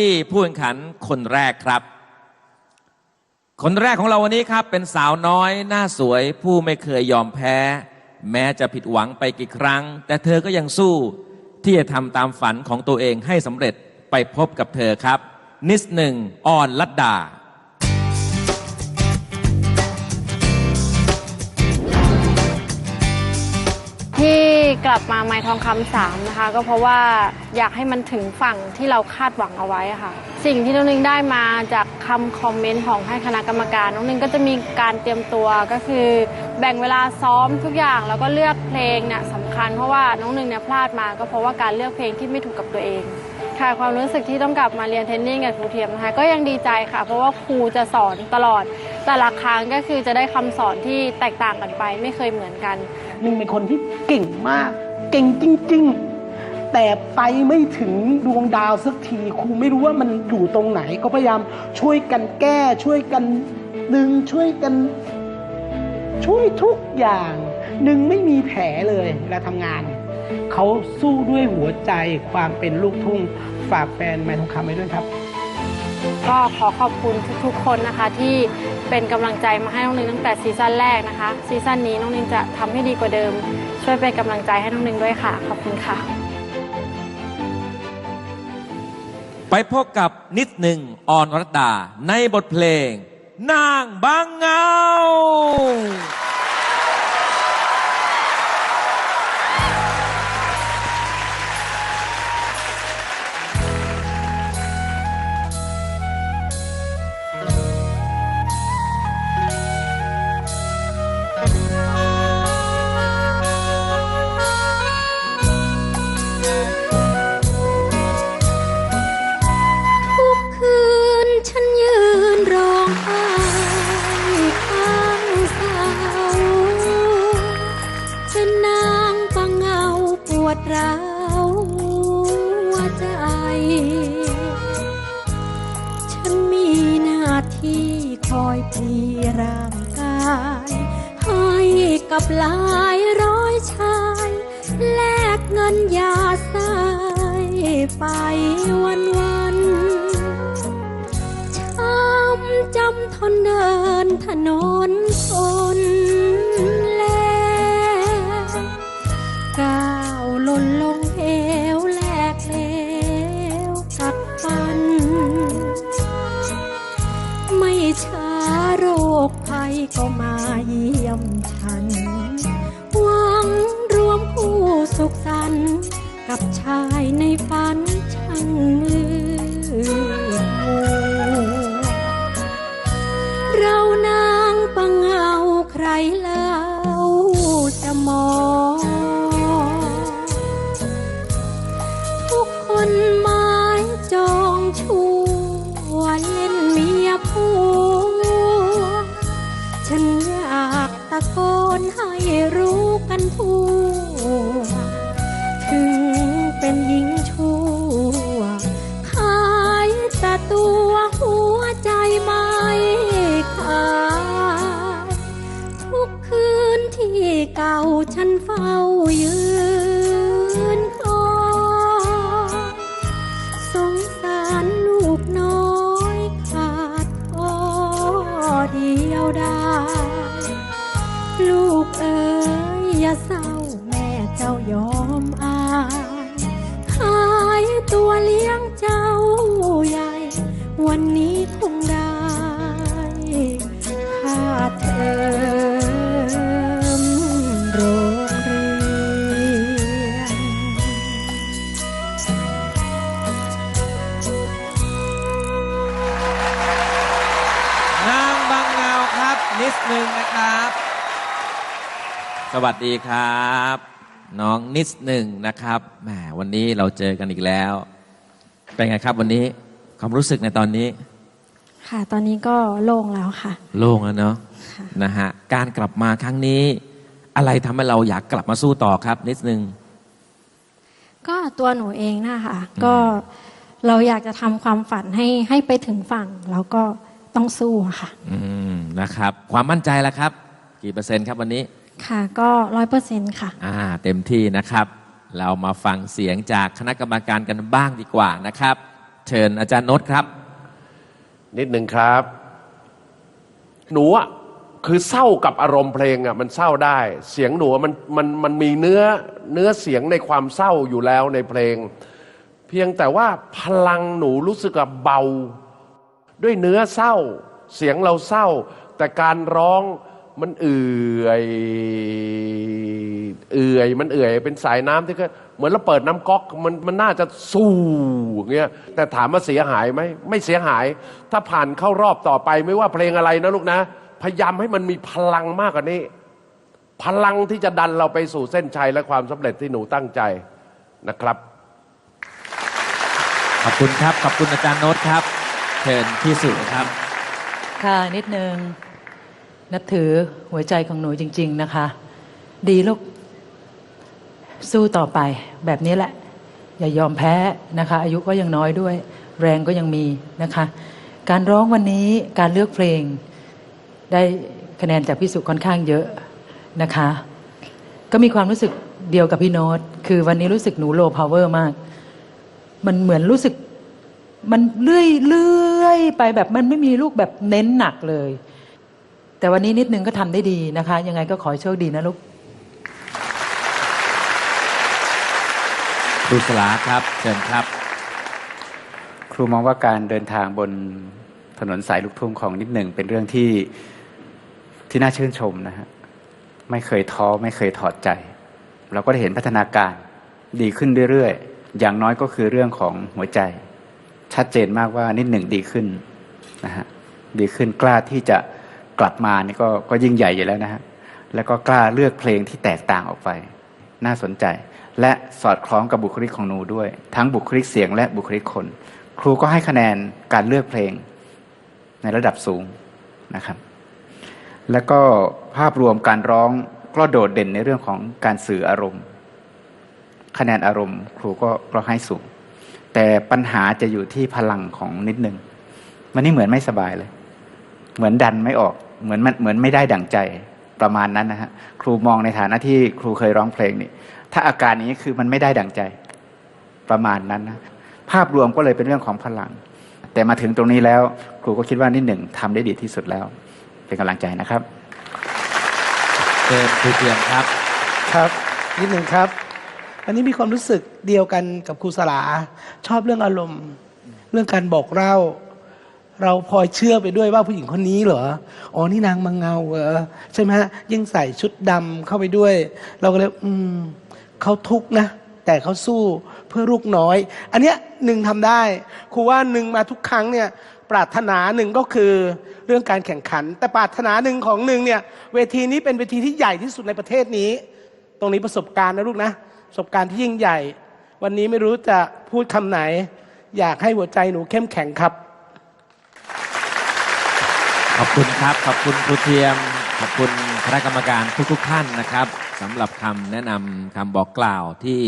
ที่ผู้แข่งขันคนแรกครับ คนแรกของเราวันนี้ครับเป็นสาวน้อยหน้าสวยผู้ไม่เคยยอมแพ้ แม้จะผิดหวังไปกี่ครั้ง แต่เธอก็ยังสู้ที่จะทำตามฝันของตัวเองให้สำเร็จไปพบกับเธอครับ นิสหนึ่งอ่อนลัดดา กลับมาไม้ทองคำสามนะคะ ก็เพราะว่าอยากให้มันถึงฝั่งที่เราคาดหวังเอาไว้ค่ะ สิ่งที่น้องนึงได้มาจากคำคอมเมนต์ของให้คณะกรรมการน้องนึงก็จะมีการเตรียมตัวก็คือแบ่งเวลาซ้อมทุกอย่างแล้วก็เลือกเพลงเนี่ยสำคัญเพราะว่าน้องนึงเนี่ยพลาดมาก็เพราะว่าการเลือกเพลงที่ไม่ถูกกับตัวเอง ค่ะความรู้สึกที่ต้องกลับมาเรียนเทนนิ่งกับครูเทียมนะคะก็ยังดีใจค่ะ เพราะว่าครูจะสอนตลอด แต่ละครั้งก็คือจะได้คำสอนที่แตกต่างกันไป ไม่เคยเหมือนกันหนึ่งเป็นคนที่เก่งมาก เก่งจริง ๆ แต่ไปไม่ถึงดวงดาวสักทีครูไม่รู้ว่ามันอยู่ตรงไหน ก็พยายามช่วยกันแก้ ช่วยกันดึงช่วยกัน ช่วยทุกอย่างหนึ่งไม่มีแผลเลยเวลาทำงาน เขาสู้ด้วยหัวใจความเป็นลูกทุ่ง ฝากแฟนแมนทองคำไว้ด้วยครับ ก็ขอขอบคุณทุกๆ คนนะคะที่เป็นกำลังใจมาให้น้องนึงตั้งแต่ซีซั่นแรกนะคะ ซีซั่นนี้น้องนึงจะทำให้ดีกว่าเดิม ช่วยเป็นกำลังใจให้น้องนึงด้วยค่ะ ขอบคุณค่ะ ไปพบกับนิดหนึ่งออนรัตดาในบทเพลง นางบางเงา ไปวันวันช้ำจำทนเดินถนน สวัสดีครับ น้องนิดหนึ่งนะครับแหมวันนี้เราเจอกันอีกแล้ว เป็นไงครับวันนี้ความรู้สึกในตอนนี้ ค่ะ ตอนนี้ก็โล่งแล้วค่ะ โล่งแล้วเนาะค่ะ นะฮะการกลับมาครั้งนี้ อะไรทำให้เราอยากกลับมาสู้ต่อครับ นิดหนึ่ง ก็ตัวหนูเองนะคะ ก็เราอยากจะทำความฝันให้ให้ไปถึงฝั่ง แล้วก็ต้องสู้อะค่ะ อืมนะครับ ความมั่นใจแล้วครับ กี่เปอร์เซ็นต์ครับวันนี้ ค่ะ ก็ร้อยเปอร์เซ็นต์ค่ะ อ่า เต็มที่นะครับ เรามาฟังเสียงจากคณะกรรมการกันบ้างดีกว่านะครับ เชิญอาจารย์โน้ตครับ นิดหนึ่งครับ หนูอะคือเศร้ากับอารมณ์เพลงอะมันเศร้าได้ เสียงหนูอะมันมันมันมีเนื้อเนื้อเสียงในความเศร้าอยู่แล้วในเพลง เพียงแต่ว่าพลังหนูรู้สึกกับเบา ด้วยเนื้อเศร้า เสียงเราเศร้า แต่การร้อง มันเอื่อยเอื่อยมันเอื่อยเป็นสายน้ำที่ก็เหมือนเราเปิดน้ำก๊อกมันมันน่าจะสู้อย่างเงี้ยแต่ถามว่าเสียหายไหมไม่เสียหาย ถ้าผ่านเข้ารอบต่อไปไม่ว่าเพลงอะไรนะลูกนะ พยายามให้มันมีพลังมากกว่านี้ พลังที่จะดันเราไปสู่เส้นชัยและความสำเร็จที่หนูตั้งใจนะครับ ขอบคุณครับขอบคุณอาจารย์โน้ตครับเชิญพี่สุครับ ค่ะนิดนึง นับถือหัวใจของหนูจริง ๆนะคะ ดีลูก สู้ต่อไปแบบนี้แหละ อย่ายอมแพ้นะคะ อายุก็ยังน้อยด้วย แรงก็ยังมีนะคะ การร้องวันนี้การเลือกเพลง ได้คะแนนจากพี่สุค่อนข้างเยอะนะคะ ก็มีความรู้สึกเดียวกับพี่โน้ตคือวันนี้รู้สึกหนูโลพาวเวอร์มาก มันเหมือนรู้สึกมันเลื่อยเลื่อยไปแบบมันไม่มีลูกแบบเน้นหนักเลย แต่วันนี้นิดนึงก็ทำได้ดีนะคะ ยังไงก็ขอโชคดีนะลูกครูสลาครับเชิญครับ ครูมองว่าการเดินทางบนถนนสายลูกทุ่งของนิดหนึ่งเป็นเรื่องที่ที่น่าชื่นชมนะฮะไม่เคยท้อไม่เคยถอดใจ เราก็ได้เห็นพัฒนาการดีขึ้นเรื่อยๆ อย่างน้อยก็คือเรื่องของหัวใจ ชัดเจนมากว่านิดหนึ่งดีขึ้นนะฮะดีขึ้นกล้าที่จะ กลับมานี่ก็ก็ยิ่งใหญ่อยู่แล้วนะฮะแล้วก็กล้าเลือกเพลงที่แตกต่างออกไป น่าสนใจ และสอดคล้องกับบุคลิกของหนูด้วย ทั้งบุคลิกเสียงและบุคลิกคน ครูก็ให้คะแนนการเลือกเพลงในระดับสูงนะครับ แล้วก็ภาพรวมการร้องก็โดดเด่นในเรื่องของการสื่ออารมณ์ คะแนนอารมณ์ ครูก็ก็ให้สูง แต่ปัญหาจะอยู่ที่พลังของนิดนึง มันนี่เหมือนไม่สบายเลย เหมือนดันไม่ออก เหมือนมันเหมือนไม่ได้ดั่งใจประมาณนั้นนะฮะครูมองในฐานะที่ครูเคยร้องเพลงนี่ถ้าอาการนี้คือมันไม่ได้ดั่งใจประมาณนั้นนะภาพรวมก็เลยเป็นเรื่องของพลัง แต่มาถึงตรงนี้แล้ว ครูก็คิดว่านิดหนึ่งทำได้ดีที่สุดแล้ว เป็นกำลังใจนะครับเชิญครูเทียมครับครับนิดหนึ่งครับ อันนี้มีความรู้สึกเดียวกันกับครูสลาชอบเรื่องอารมณ์ เรื่องการบอกเล่า เราพอยเชื่อไปด้วยว่าผู้หญิงคนนี้เหรอ อ๋อ นี่นางมังเงาเหรอใช่ไหมฮะ ยิ่งใส่ชุดดำเข้าไปด้วย เราก็เลย อืมเขาทุกนะ แต่เขาสู้เพื่อลูกน้อย อันเนี้ยหนึ่งทำได้ ครูว่าหนึ่งมาทุกครั้งเนี่ย ปรารถนาหนึ่งก็คือเรื่องการแข่งขัน แต่ปรารถนาหนึ่งของหนึ่งเนี่ย เวทีนี้เป็นเวทีที่ใหญ่ที่สุดในประเทศนี้ ตรงนี้ประสบการณ์นะลูกนะ ประสบการณ์ที่ยิ่งใหญ่ วันนี้ไม่รู้จะพูดคำไหน อยากให้หัวใจหนูเข้มแข็งครับ อบคุณครับ ขอบคุณครูเทียม ขอบคุณคณะกรรมการทุกๆท่านนะครับสำหรับคำแนะนำคำบอกกล่าวที่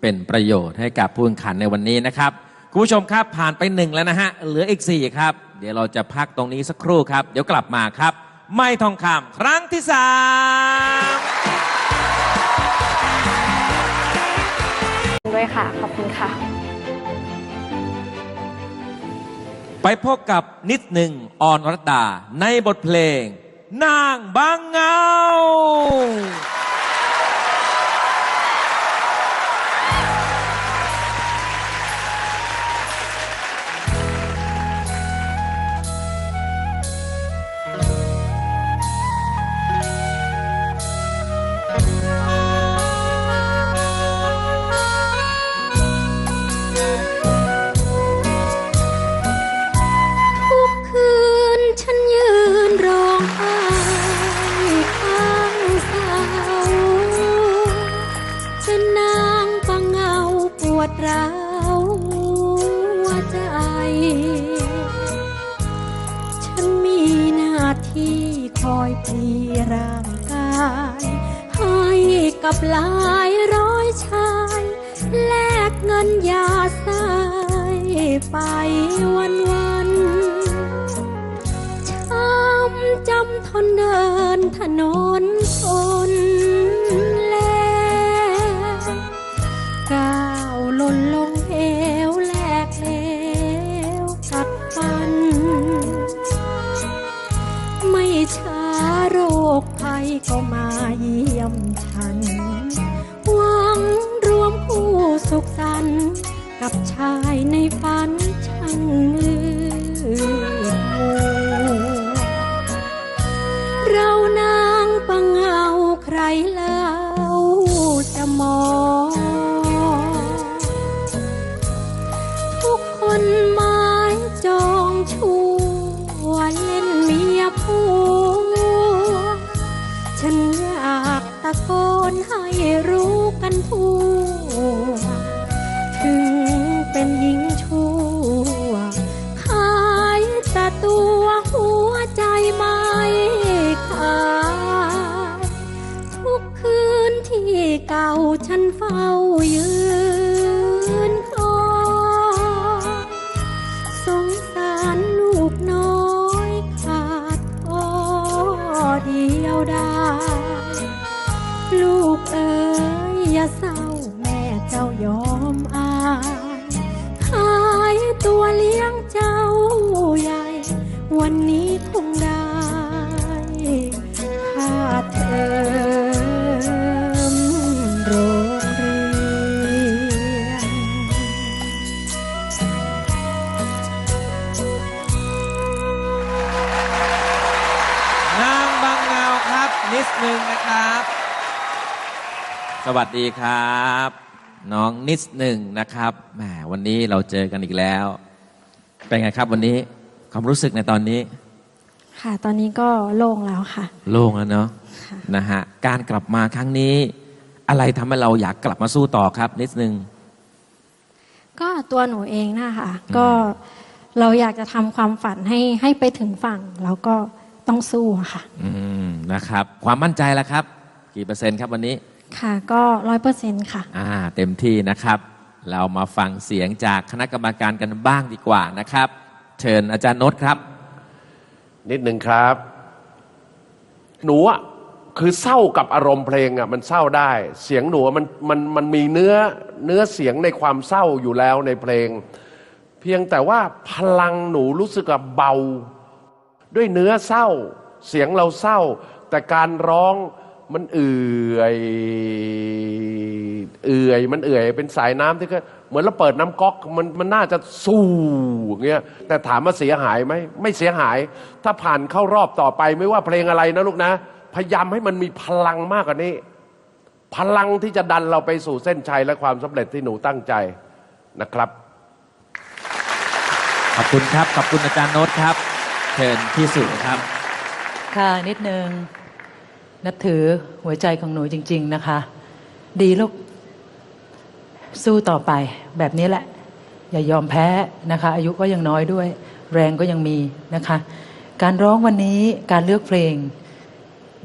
เป็นประโยชน์ให้กับผู้แข่งขันในวันนี้นะครับคุณผู้ชมครับผ่านไปหนึ่งแล้วนะฮะเหลืออีกสี่ครับ เดี๋ยวเราจะพักตรงนี้สักครู่ครับ เดี๋ยวกลับมาครับ ไม่ทองคำครั้งที่สามด้วยค่ะ ขอบคุณค่ะ ไปพบกับนิดหนึ่งออนรัตดาในบทเพลง นางบางเงา กับหลายร้อยชาย แลกเงินยาสายไปวันวันช้ำจำทนเดินถนน ฉันเฝ้า วัสดีครับ น้องนิดหนึ่งนะครับแหมวันนี้เราเจอกันอีกแล้ว เป็นไงครับวันนี้ความรู้สึกในตอนนี้ ค่ะ ตอนนี้ก็โล่งแล้วค่ะ โล่งแล้วเนาะนะฮะการกลับมาครั้งนี้ อะไรทำให้เราอยากกลับมาสู้ต่อครับ นิดนึงก็ตัวหนูเองนะคะก็เราอยากจะทำความฝันให้ให้ไปถึงฝั่ง แล้วก็ต้องสู้อะค่ะ อืมนะครับ ความมั่นใจแล้วครับ กี่เปอร์เซ็นต์ครับวันนี้ ค่ะ ก็ร้อยเปอร์เซ็นต์ค่ะ อ่า เต็มที่นะครับ เรามาฟังเสียงจากคณะกรรมการกันบ้างดีกว่านะครับ เชิญอาจารย์โนตครับ นิดหนึ่งครับ หนูอะคือเศร้ากับอารมณ์เพลงอะมันเศร้าได้ เสียงหนูอะมันมันมันมีเนื้อเนื้อเสียงในความเศร้าอยู่แล้วในเพลง เพียงแต่ว่าพลังหนูรู้สึกว่าเบา ด้วยเนื้อเศร้า เสียงเราเศร้า แต่การร้อง มันเอื่อยเอื่อยมันเอื่อยเป็นสายน้ำที่ก็เหมือนเราเปิดน้ำก๊อกมันมันน่าจะสู้อย่างเงี้ยแต่ถามว่าเสียหายไหมไม่เสียหาย ถ้าผ่านเข้ารอบต่อไปไม่ว่าเพลงอะไรนะลูกนะ พยายามให้มันมีพลังมากกว่านี้ พลังที่จะดันเราไปสู่เส้นชัยและความสำเร็จที่หนูตั้งใจนะครับ ขอบคุณครับขอบคุณอาจารย์โนตครับ เชิญพี่สุครับ ค่ะนิดนึง นับถือหัวใจของหนูจริง ๆนะคะ ดีลูก สู้ต่อไปแบบนี้แหละ อย่ายอมแพ้นะคะ อายุก็ยังน้อยด้วย แรงก็ยังมีนะคะ การร้องวันนี้การเลือกเพลง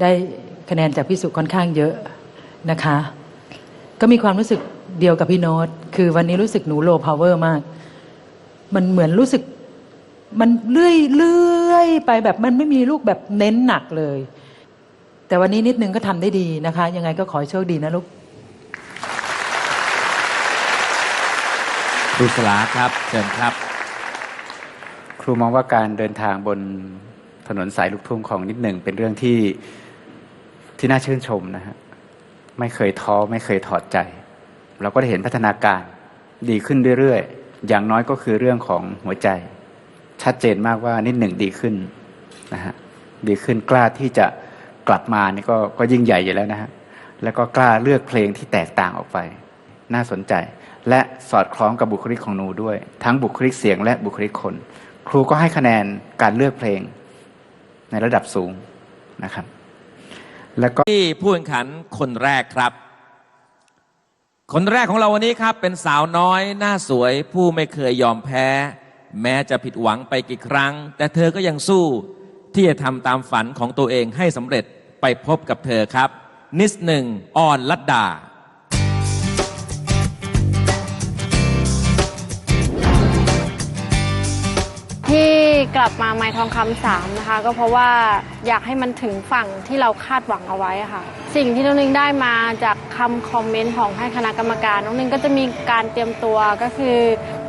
ได้คะแนนจากพี่สุค่อนข้างเยอะนะคะ ก็มีความรู้สึกเดียวกับพี่โน้ตคือวันนี้รู้สึกหนูโลพาวเวอร์มาก มันเหมือนรู้สึกมันเลื่อยเลื่อยไปแบบมันไม่มีลูกแบบเน้นหนักเลย แต่วันนี้นิดนึงก็ทำได้ดีนะคะ ยังไงก็ขอโชคดีนะลูกครูสลาครับเชิญครับ ครูมองว่าการเดินทางบนถนนสายลูกทุ่งของนิดหนึ่งเป็นเรื่องที่ที่น่าชื่นชมนะฮะไม่เคยท้อไม่เคยถอดใจ เราก็ได้เห็นพัฒนาการดีขึ้นเรื่อยๆ อย่างน้อยก็คือเรื่องของหัวใจ ชัดเจนมากว่านิดหนึ่งดีขึ้นนะฮะดีขึ้นกล้าที่จะ กลับมานี่ก็ก็ยิ่งใหญ่อยู่แล้วนะฮะแล้วก็กล้าเลือกเพลงที่แตกต่างออกไป น่าสนใจ และสอดคล้องกับบุคลิกของหนูด้วย ทั้งบุคลิกเสียงและบุคลิกคน ครูก็ให้คะแนนการเลือกเพลงในระดับสูงนะครับ แล้วก็ที่ผู้แข่งขันคนแรกครับ คนแรกของเราวันนี้ครับเป็นสาวน้อยหน้าสวยผู้ไม่เคยยอมแพ้ แม้จะผิดหวังไปกี่ครั้ง แต่เธอก็ยังสู้ ที่จะทำตามฝันของตัวเองให้สำเร็จไปพบกับเธอครับ นิสหนึ่งออนลัดดา ที่กลับมาไม้ทองคำสามนะคะ ก็เพราะว่าอยากให้มันถึงฝั่งที่เราคาดหวังเอาไว้อะค่ะ สิ่งที่น้องนึงได้มาจากคำคอมเมนต์ของท่านคณะกรรมการ น้องนึงก็จะมีการเตรียมตัวก็คือ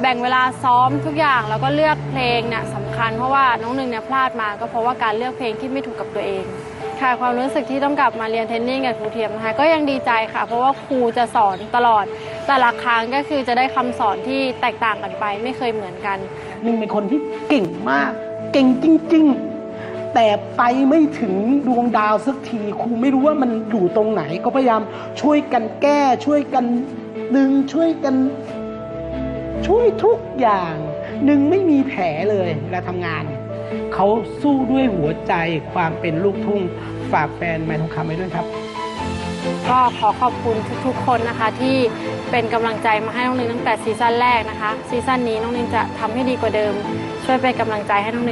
แบ่งเวลาซ้อมทุกอย่างแล้วก็เลือกเพลงเนี่ยสำ คัญ เพราะว่าน้องหนึ่งเนี่ยพลาดมาก็เพราะว่าการเลือกเพลงที่ไม่ถูกกับตัวเองค่ะความรู้สึกที่ต้องกลับมาเรียนเทนนิ่งกับครูเทียมนะคะก็ยังดีใจค่ะ เพราะว่าครูจะสอนตลอด แต่ละครั้งก็คือจะได้คำสอนที่แตกต่างกันไป ไม่เคยเหมือนกันหนึ่งเป็นคนที่เก่งมาก เก่งจริง ๆ แต่ไปไม่ถึงดวงดาวสักทีครูไม่รู้ว่ามันอยู่ตรงไหน ก็พยายามช่วยกันแก้ช่วยกันดึงช่วยกัน ช่วยทุกอย่าง หนึ่งไม่มีแผลเลยเวลาทำงาน เขาสู้ด้วยหัวใจความเป็นลูกทุ่ง ฝากแฟนไม้ทองคำไว้ด้วยครับ ก็ขอขอบคุณทุกๆ คนนะคะที่เป็นกำลังใจมาให้น้องนึงตั้งแต่ซีซั่นแรกนะคะซีซั่นนี้น้องนึงจะทำให้ดีกว่าเดิม ช่วยเป็นกำลังใจให้น้องนึง